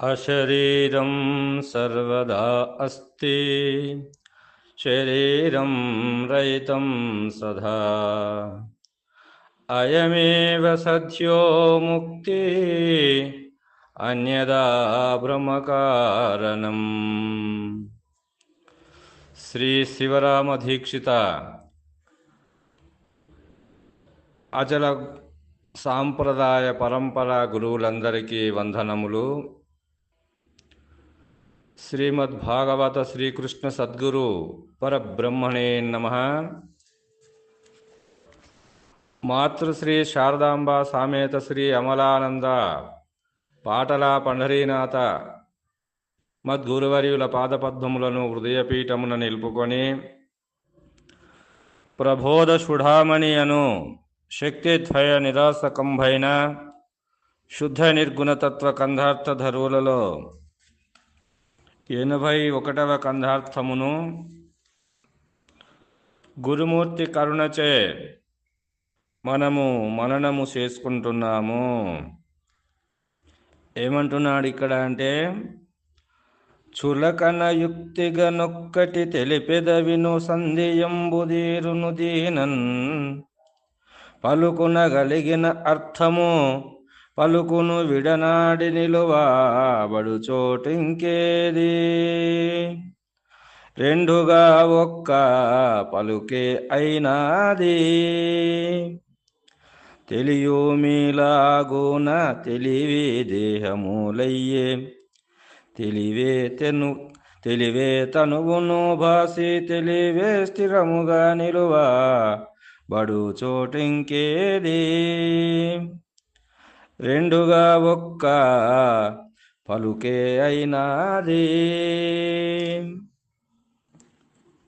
अशरीरं सर्वदा अस्ति शरीरं रहितं सदा अयमेव सद्यो मुक्ति अन्यदा ब्रह्मकारणम् శ్రీ శివరామ దీక్షిత అచల సాంప్రదాయ పరంపర గురువులందరికీ వందనములు శ్రీమద్భాగవత శ్రీకృష్ణ సద్గురు పరబ్రహ్మణే నమ. మాతృశ్రీ శారదాంబ సామేత శ్రీ అమలానంద పాటల పండరీనాథ మద్గురువర్యుల పాదపద్మములను హృదయపీఠమున నిలుపుకొని ప్రబోధ సుఢామణి అను శక్తిద్వయ నిరాసకంభైన శుద్ధ నిర్గుణతత్వ కంధార్థ ధరువులలో ఎనభై ఒకటవ కంధార్థమును. గురుమూర్తి కరుణచే మనము మననము చేసుకుంటున్నాము. ఏమంటున్నాడు ఇక్కడ అంటే చులకన యుక్తిగా నొక్కటి తెలిపెదవిను సంధియంబుదీరును దీనన్ పలుకునగలిగిన అర్థము పలుకును విడనాడి నిలువబడు చోటింకేది? రెండుగా ఒక్క పలుకే అయినాది. తెలియు మీలాగున తెలివి దేహములయ్యే. తెలివే తెను తెలివే తనువును భాసి తెలివే స్థిరముగా నిలువ బడు చోటింకేది? రెండుగా ఒక్క పలుకే అయినాది.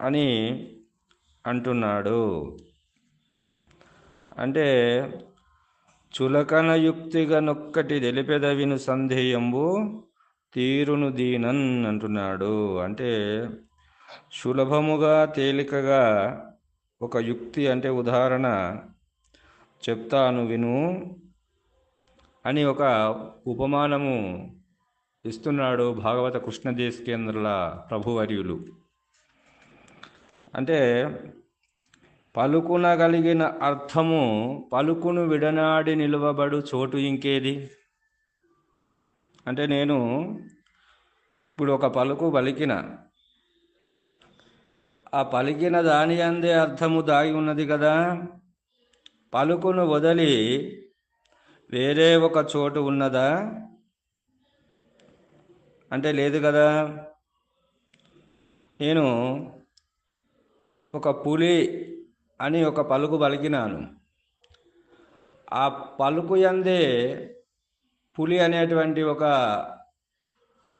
అని అంటున్నాడు. అంటే చులకన యుక్తిగా నొక్కటి తెలిపెదవిను సంధేయంబు తీరును దీనన్ అంటున్నాడు. అంటే సులభముగా తేలికగా ఒక యుక్తి అంటే ఉదాహరణ చెప్తాను విను. అని ఒక ఉపమానము ఇస్తున్నాడు భాగవత కృష్ణదేశకేంద్రుల ప్రభువర్యులు. అంటే పలుకునగలిగిన అర్థము పలుకును విడనాడి నిలువబడు చోటు ఇంకేది? అంటే నేను ఇప్పుడు ఒక పలుకు పలికిన. ఆ పలికిన దాని అందే అర్థము దాగి ఉన్నది కదా. పలుకును వదిలి వేరే ఒక చోటు ఉన్నదా? అంటే లేదు కదా. నేను ఒక పులి అని ఒక పలుకు పలికినాను. ఆ పలుకు ఎందే పులి అనేటువంటి ఒక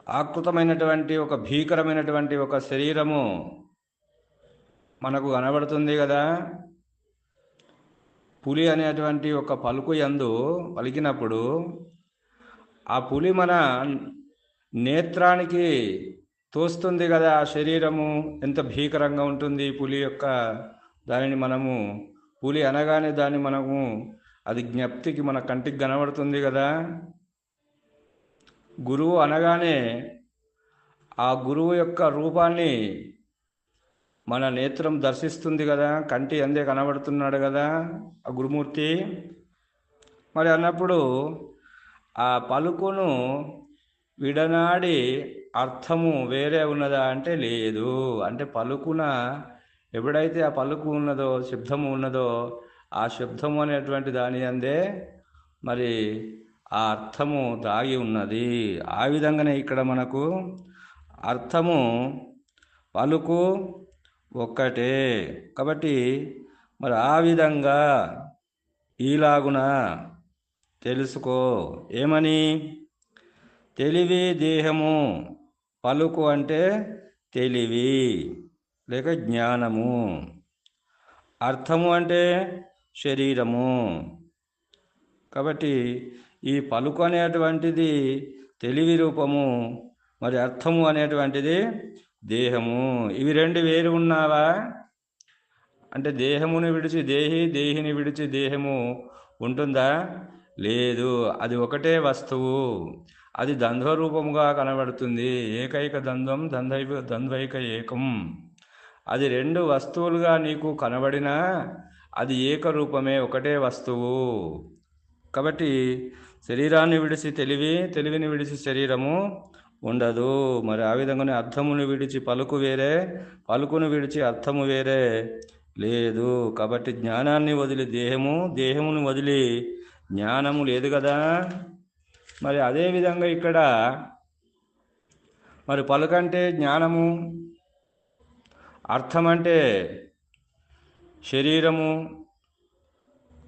ఆకృతమైనటువంటి ఒక భీకరమైనటువంటి ఒక శరీరము మనకు కనబడుతుంది కదా. పులి అనేటువంటి ఒక పలుకు యందు పలికినప్పుడు ఆ పులి మన నేత్రానికి తోస్తుంది కదా ఆ శరీరము. ఎంత భీకరంగా ఉంటుంది పులి యొక్క దానిని మనము. పులి అనగానే దాన్ని మనము. అది జ్ఞప్తికి మన కంటికి కనబడుతుంది కదా. గురువు అనగానే ఆ గురువు యొక్క రూపాన్ని మన నేత్రం దర్శిస్తుంది కదా కంటి అందే కనబడుతున్నాడు కదా ఆ గురుమూర్తి. మరి అన్నప్పుడు ఆ పలుకును విడనాడి అర్థము వేరే ఉన్నదా అంటే లేదు. అంటే పలుకున ఎప్పుడైతే ఆ పలుకు ఉన్నదో శబ్దము ఉన్నదో ఆ శబ్దము అనేటువంటి దాని అందే మరి ఆ అర్థము దాగి ఉన్నది. ఆ విధంగానే ఇక్కడ మనకు అర్థము పలుకు ఒక్కటే. కాబట్టి మరి ఆ విధంగా ఈలాగున తెలుసుకో. ఏమని? తెలివి దేహము పలుకు అంటే తెలివి లేక జ్ఞానము. అర్థము అంటే శరీరము. కాబట్టి ఈ పలుకు అనేటువంటిది తెలివి రూపము మరి అర్థము అనేటువంటిది దేహము. ఇవి రెండు వేరు ఉన్నావా? అంటే దేహముని విడిచి దేహి దేహిని విడిచి దేహము ఉంటుందా? లేదు. అది ఒకటే వస్తువు. అది ద్వంద్వరూపముగా కనబడుతుంది. ఏకైక ద్వంద్వం ద్వంద్వైక ద్వంద్వైక ఏకం. అది రెండు వస్తువులుగా నీకు కనబడినా అది ఏకరూపమే ఒకటే వస్తువు. కాబట్టి శరీరాన్ని విడిచి తెలివి తెలివిని విడిచి శరీరము ఉండదు. మరి ఆ విధంగానే అర్థమును విడిచి పలుకు వేరే పలుకును విడిచి అర్థము వేరే లేదు. కాబట్టి జ్ఞానాన్ని వదిలి దేహము దేహమును వదిలి జ్ఞానము లేదు కదా. మరి అదే విధంగా ఇక్కడ మరి పలుకంటే జ్ఞానము అర్థం అంటే శరీరము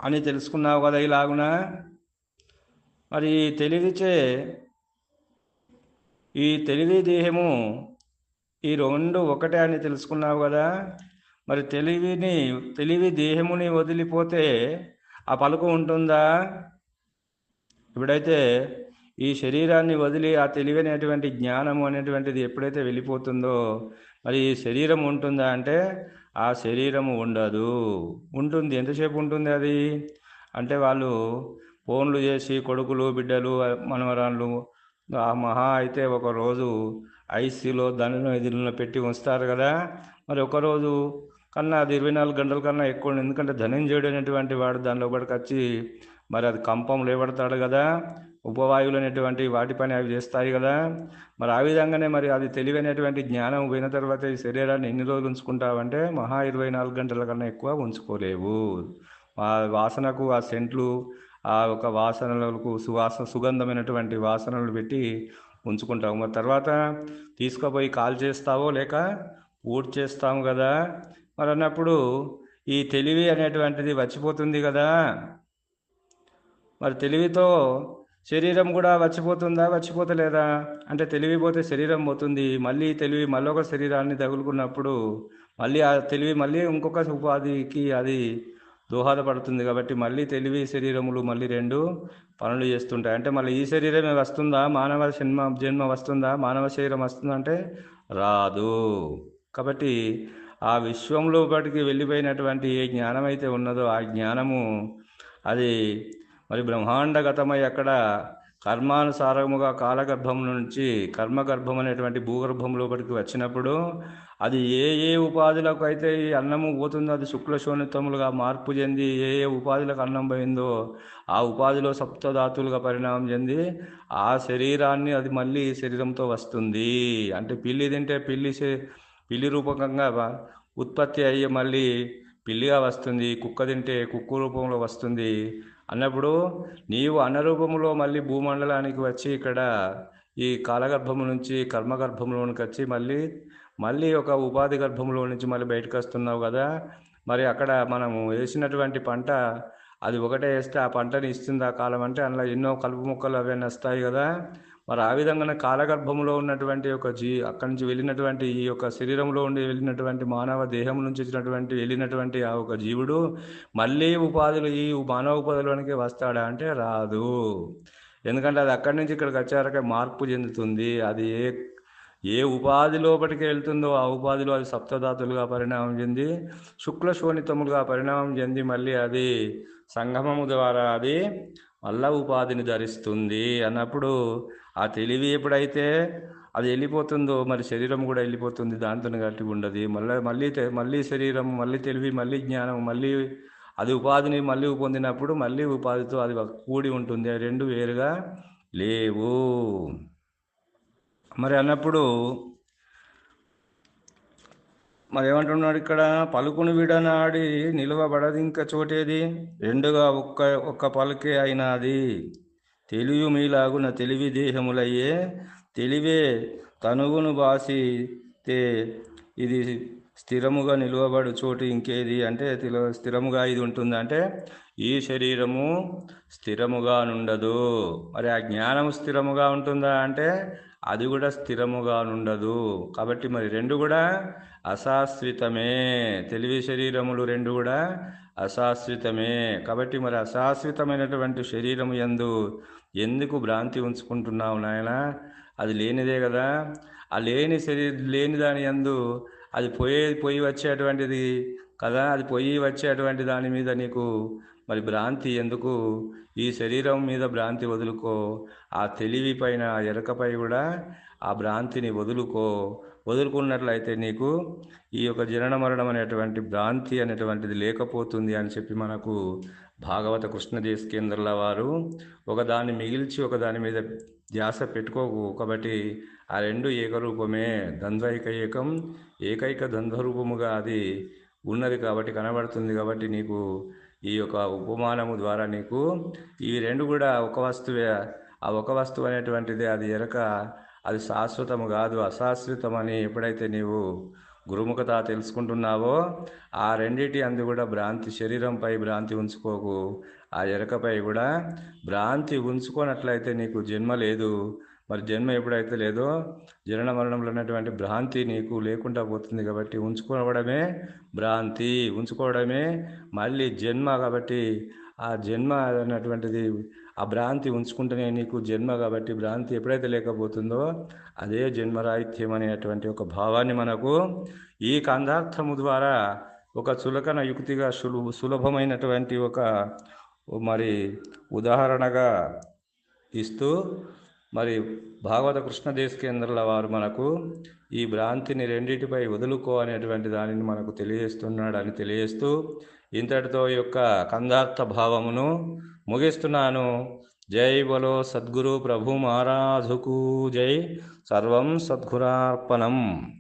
అని తెలుసుకున్నావు కదా ఇలాగున? మరి తెలివిచే ఈ తెలివి దేహము ఈ రెండు ఒకటే అని తెలుసుకున్నావు కదా. మరి తెలివిని తెలివి దేహముని వదిలిపోతే ఆ పలుకు ఉంటుందా? ఇప్పుడైతే ఈ శరీరాన్ని వదిలి ఆ తెలివి అనేటువంటి జ్ఞానము అనేటువంటిది ఎప్పుడైతే వెళ్ళిపోతుందో మరి ఈ శరీరం ఉంటుందా అంటే ఆ శరీరము ఉండదు. ఉంటుంది. ఎంతసేపు ఉంటుంది అది? అంటే వాళ్ళు ఫోన్లు చేసి కొడుకులు బిడ్డలు మనవరాళ్ళు ఆ మహా అయితే ఒకరోజు ఐసీలో దానిలో ఇదిలో పెట్టి ఉంచుతారు కదా. మరి ఒకరోజు కన్నా అది ఇరవై నాలుగు గంటల కన్నా ఎక్కువ ఎందుకంటే ధనంజయుడు అనేటువంటి వాడు దాని లోపలికి వచ్చి మరి అది కంపం లేబడతాడు కదా. ఉపవాయువులు అనేటువంటి వాటి పని అవి చేస్తాయి కదా. మరి ఆ విధంగానే మరి అది తెలివైనటువంటి జ్ఞానం పోయిన తర్వాత ఈ శరీరాన్ని ఎన్ని రోజులు ఉంచుకుంటావంటే మహా ఇరవై నాలుగు గంటల కన్నా ఎక్కువ ఉంచుకోలేవు. ఆ వాసనకు ఆ సెంట్లు ఆ ఒక వాసనలకు సువాసన సుగంధమైనటువంటి వాసనలు పెట్టి ఉంచుకుంటాము. మరి తర్వాత తీసుకుపోయి కాల్ చేస్తావో లేక ఊడ్ చేస్తాము కదా? మరి అన్నప్పుడు ఈ తెలివి అనేటువంటిది వచ్చిపోతుంది కదా? మరి తెలివితో శరీరం కూడా వచ్చిపోతుందా వచ్చిపోతలేదా? అంటే తెలివి పోతే శరీరం పోతుంది. మళ్ళీ తెలివి మళ్ళీ ఒక శరీరాన్ని తగులుకున్నప్పుడు మళ్ళీ ఆ తెలివి మళ్ళీ ఇంకొక ఉపాధికి అది దోహదపడుతుంది కాబట్టి మళ్ళీ తెలివి శరీరములు మళ్ళీ రెండు పనులు చేస్తుంటాయి. అంటే మళ్ళీ ఈ శరీరమే వస్తుందా? మానవ జన్మ జన్మ వస్తుందా? మానవ శరీరం వస్తుందా అంటే రాదు. కాబట్టి ఆ విశ్వంలో బటికి వెళ్ళిపోయినటువంటి ఏ జ్ఞానం అయితే ఉన్నదో ఆ జ్ఞానము అది మరి బ్రహ్మాండగతమై అక్కడ కర్మానుసారముగా కాలగర్భం నుంచి కర్మగర్భం అనేటువంటి భూగర్భం లోపలికి వచ్చినప్పుడు అది ఏ ఏ ఉపాధులకు అయితే ఈ అన్నము పోతుందో అది శుక్లశోణితములుగా మార్పు చెంది ఏ ఏ ఉపాధులకు అన్నం పోయిందో ఆ ఉపాధిలో సప్తధాతులుగా పరిణామం చెంది ఆ శరీరాన్ని అది మళ్ళీ శరీరంతో వస్తుంది. అంటే పిల్లి తింటే పిల్లి పిల్లి రూపకంగా ఉత్పత్తి అయ్యి మళ్ళీ పిల్లిగా వస్తుంది కుక్క తింటే కుక్క రూపంలో వస్తుంది. అన్నప్పుడు నీవు అన్నరూపములో మళ్ళీ భూమండలానికి వచ్చి ఇక్కడ ఈ కాలగర్భము నుంచి కర్మగర్భంలోనికి వచ్చి మళ్ళీ మళ్ళీ ఒక ఉపాధి గర్భంలో నుంచి మళ్ళీ బయటకు వస్తున్నావు కదా. మరి అక్కడ మనము వేసినటువంటి పంట అది ఒకటే వేస్తే ఆ పంటని ఇస్తుంది ఆ కాలం అంటే అందులో ఎన్నో కలుపు మొక్కలు అవన్నీ వస్తాయి కదా. మరి ఆ విధంగానే కాలగర్భంలో ఉన్నటువంటి ఒక జీ అక్కడి నుంచి వెళ్ళినటువంటి ఈ యొక్క శరీరంలో ఉండి వెళ్ళినటువంటి మానవ దేహం నుంచి వచ్చినటువంటి వెళ్ళినటువంటి ఆ ఒక జీవుడు మళ్ళీ ఉపాధులు ఈ మానవ ఉపాధిలోనికి వస్తాడా అంటే రాదు. ఎందుకంటే అది అక్కడి నుంచి ఇక్కడికి వచ్చారకే మార్పు చెందుతుంది. అది ఏ ఏ ఉపాధి లోపలికి వెళ్తుందో ఆ ఉపాధిలో అది సప్తధాతులుగా పరిణామం చెంది శుక్ల శోణితములుగా పరిణామం చెంది మళ్ళీ అది సంగమము ద్వారా అది మళ్ళా ఉపాధిని ధరిస్తుంది అన్నప్పుడు ఆ తెలివి ఎప్పుడైతే అది వెళ్ళిపోతుందో మరి శరీరం కూడా వెళ్ళిపోతుంది దాంతో గట్టి ఉండదు. మళ్ళీ మళ్ళీ మళ్ళీ శరీరం మళ్ళీ తెలివి మళ్ళీ జ్ఞానం మళ్ళీ అది ఉపాధిని మళ్ళీ పొందినప్పుడు మళ్ళీ ఉపాధితో అది కూడి ఉంటుంది. రెండు వేరుగా లేవు. మరి అన్నప్పుడు మరి ఏమంటున్నాడు ఇక్కడ? పలుకును విడనాడి నిలువబడది ఇంకా చోటేది? రెండుగా ఒక్క ఒక్క పలుకే అయినది. తెలివి మీలాగున తెలివి దేహములయ్యే తెలివే తనుగును బాసితే ఇది స్థిరముగా నిలువబడు చోటు ఇంకేది? అంటే స్థిరముగా ఇది ఉంటుంది అంటే ఈ శరీరము స్థిరముగా నుండదు. మరి ఆ జ్ఞానము స్థిరముగా ఉంటుందా అంటే అది కూడా స్థిరముగా నుండదు. కాబట్టి మరి రెండు కూడా అశాశ్వతమే. తెలివి శరీరములు రెండు కూడా అశాశ్వతమే. కాబట్టి మరి అశాశ్వతమైనటువంటి శరీరము ఎందు ఎందుకు భ్రాంతి ఉంచుకుంటున్నావు నాయన? అది లేనిదే కదా. ఆ లేని శరీర లేని దాని ఎందు అది పోయే పోయి వచ్చేటువంటిది కదా. అది పోయి వచ్చేటువంటి దాని మీద నీకు మరి భ్రాంతి ఎందుకు? ఈ శరీరం మీద భ్రాంతి వదులుకో. ఆ తెలివి పైన ఆ ఎరకపై కూడా ఆ భ్రాంతిని వదులుకో. వదులుకున్నట్లయితే నీకు ఈ యొక్క జనన మరణం అనేటువంటి భ్రాంతి అనేటువంటిది లేకపోతుంది అని చెప్పి మనకు భాగవత కృష్ణదేశ్ కేంద్రాల వారు ఒకదాన్ని మిగిల్చి ఒకదాని మీద ధ్యాస పెట్టుకోకు. కాబట్టి ఆ రెండు ఏకరూపమే ద్వంద్వైక ఏకం ఏకైక ద్వంద్వరూపముగా అది ఉన్నది కాబట్టి కనబడుతుంది కాబట్టి నీకు ఈ యొక్క ఉపమానము ద్వారా నీకు ఈ రెండు కూడా ఒక వస్తువే ఆ ఒక వస్తువు అనేటువంటిది అది ఎరక అది శాశ్వతము కాదు అశాశ్వతం అని ఎప్పుడైతే నీవు గురుముఖత తెలుసుకుంటున్నావో ఆ రెండిటి అందు కూడా భ్రాంతి శరీరంపై భ్రాంతి ఉంచుకోకు. ఆ ఎరకపై కూడా భ్రాంతి ఉంచుకోనట్లయితే నీకు జన్మ లేదు. మరి జన్మ ఎప్పుడైతే లేదో జనన మరణంలో ఉన్నటువంటి భ్రాంతి నీకు లేకుండా పోతుంది కాబట్టి ఉంచుకోవడమే భ్రాంతి. ఉంచుకోవడమే మళ్ళీ జన్మ కాబట్టి ఆ జన్మ అన్నటువంటిది ఆ భ్రాంతి ఉంచుకుంటేనే నీకు జన్మ కాబట్టి భ్రాంతి ఎప్పుడైతే లేకపోతుందో అదే జన్మరాహిత్యం అనేటువంటి ఒక భావాన్ని మనకు ఈ కందార్థము ద్వారా ఒక చులకన యుక్తిగా సులు సులభమైనటువంటి ఒక మరి ఉదాహరణగా ఇస్తూ మరి భాగవత కృష్ణదేశ కేంద్రాల వారు మనకు ఈ భ్రాంతిని రెండింటిపై వదులుకో అనేటువంటి దానిని మనకు తెలియజేస్తున్నాడని తెలియజేస్తూ ఇంతటితో యొక్క కందార్థ భావమును ముగిస్తున్నాను. జై బలో సద్గురు ప్రభు మహారాజుకు జై. సర్వం సద్గురార్పణం.